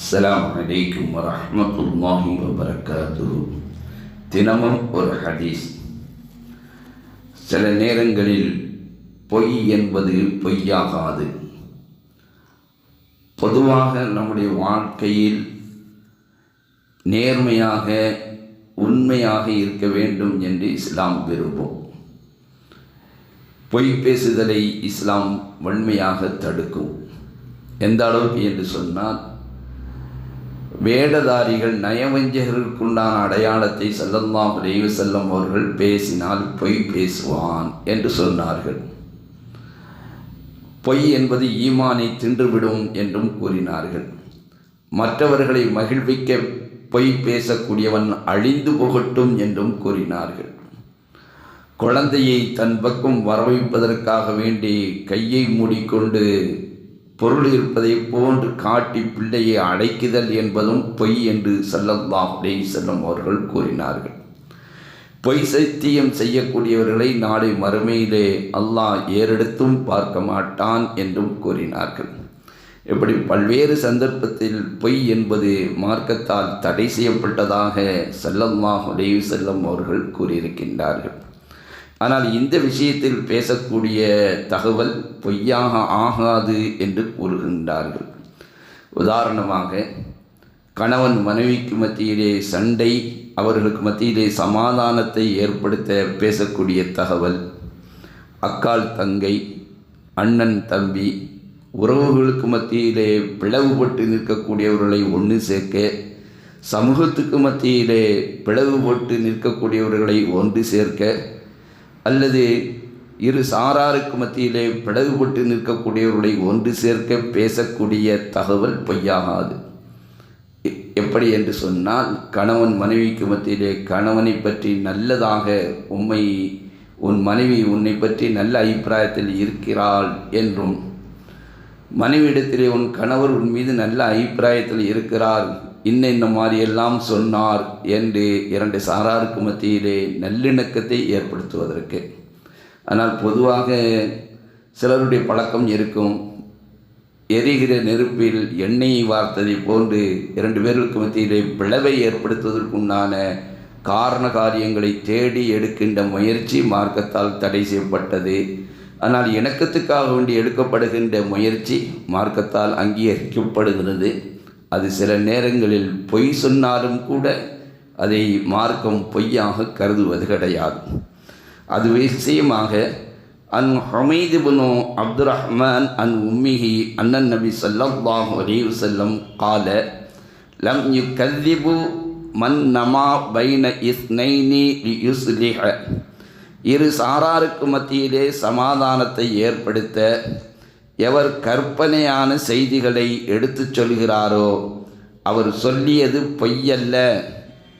அஸ்லாம் அலைக்கும் வரமத்துல்லாஹி வபரகாத்து தினமும் ஒரு ஹதீஸ். சில நேரங்களில் பொய் என்பது பொய்யாகாது. பொதுவாக நம்முடைய வாழ்க்கையில் நேர்மையாக உண்மையாக இருக்க வேண்டும் என்று இஸ்லாம் விரும்பும். பொய் பேசுதலை இஸ்லாம் வன்மையாக தடுக்கும். எந்த அளவுக்கு என்று சொன்னால் வேடதாரிகள் நயவஞ்சகர்களுக்குண்டான அடையாளத்தை செல்லல்லாம் அலைவு செல்லும் அவர்கள் பேசினால் பொய் பேசுவான் என்று சொன்னார்கள். பொய் என்பது ஈமானை தின்றுவிடும் என்றும் கூறினார்கள். மற்றவர்களை மகிழ்விக்க பொய் பேசக்கூடியவன் அழிந்து போகட்டும் என்றும் கூறினார்கள். குழந்தையை தன் பக்கம் வரவைப்பதற்காக வேண்டி கையை மூடிக்கொண்டு பொருள் இருப்பதை போன்று காட்டி பிள்ளையை அடைக்குதல் என்பதும் பொய் என்று செல்லல்லாம் செல்லும் அவர்கள் கூறினார்கள். பொய் சத்தியம் செய்யக்கூடியவர்களை நாளை மறுமையிலே அல்லாஹ் ஏறெடுத்தும் பார்க்க மாட்டான் என்றும் கூறினார்கள். இப்படி பல்வேறு சந்தர்ப்பத்தில் பொய் என்பது மார்க்கத்தால் தடை செய்யப்பட்டதாக செல்லல்லாஹ் உடைவு செல்லம் அவர்கள் கூறியிருக்கின்றார்கள். ஆனால் இந்த விஷயத்தில் பேசக்கூடிய தகவல் பொய்யாக ஆகாது என்று கூறுகின்றார்கள். உதாரணமாக கணவன் மனைவிக்கு மத்தியிலே சண்டை அவர்களுக்கு மத்தியிலே சமாதானத்தை ஏற்படுத்த பேசக்கூடிய தகவல் அக்கால் தங்கை அண்ணன் தம்பி உறவுகளுக்கு மத்தியிலே பிளவுபட்டு நிற்கக்கூடியவர்களை ஒன்று சேர்க்க சமூகத்துக்கு மத்தியிலே பிளவுபட்டு நிற்கக்கூடியவர்களை ஒன்று சேர்க்க அல்லது இரு சாராருக்கு மத்தியிலே பிளவுபட்டு நிற்கக்கூடியவர்களை ஒன்று சேர்க்க பேசக்கூடிய தகவல் பொய்யாகாது. எப்படி என்று சொன்னால் கணவன் மனைவிக்கு மத்தியிலே கணவனை பற்றி நல்லதாக உண்மை உன் மனைவி உன்னை பற்றி நல்ல அபிப்பிராயத்தில் இருக்கிறாள் என்றும் மனைவியிடத்திலே உன் கணவர் உன் மீது நல்ல அபிப்பிராயத்தில் இருக்கிறார் இன்ன இந்த மாதிரியெல்லாம் சொன்னார் என்று இரண்டு சாராருக்கு மத்தியிலே நல்லிணக்கத்தை ஏற்படுத்துவதற்கு. ஆனால் பொதுவாக சிலருடைய பழக்கம் இருக்கும். எரிகிற நெருப்பில் எண்ணெயை வார்த்ததை போன்று இரண்டு பேர்களுக்கு மத்தியிலே விளைவை ஏற்படுத்துவதற்குண்டான காரண காரியங்களை தேடி எடுக்கின்ற முயற்சி மார்க்கத்தால் தடை செய்யப்பட்டது. ஆனால் இணக்கத்துக்காக வேண்டி எடுக்கப்படுகின்ற முயற்சி மார்க்கத்தால் அங்கீகரிக்கப்படுகிறது. அது சில நேரங்களில் பொய் சொன்னாலும் கூட அதை மார்க்கம் பொய்யாக கருதுவது கிடையாது. அது விஷயமாக அன் ஹமீது புனு அப்துல் ரஹ்மான் அன் உம்மிஹி அண்ணன் நபி சல்லாஹு அலீவு செல்லம் கால லம் யு கல்லிபு மன் நமா பைன இஸ்னைனி யுஸ்லிஹ இரு சாராருக்கு மத்தியிலே சமாதானத்தை ஏற்படுத்த எவர் கற்பனையான செய்திகளை எடுத்துச் சொல்கிறாரோ அவர் சொல்லியது பொய்யல்ல.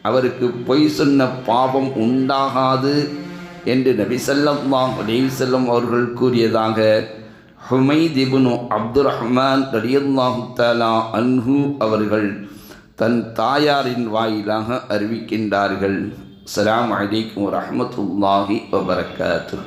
அவருக்கு பொய் சொன்ன பாவம் உண்டாகாது என்று நபி செல்லம் செல்லம் அவர்கள் கூறியதாக ஹுமைதிபுனு அப்துல் ரஹ்மான் ரலியல்லாஹு அன்ஹு அவர்கள் தன் தாயாரின் வாயிலாக அறிவிக்கின்றார்கள். அலாம் அலைக்கும் ரஹமத்துல்லாஹி வபரகாத்து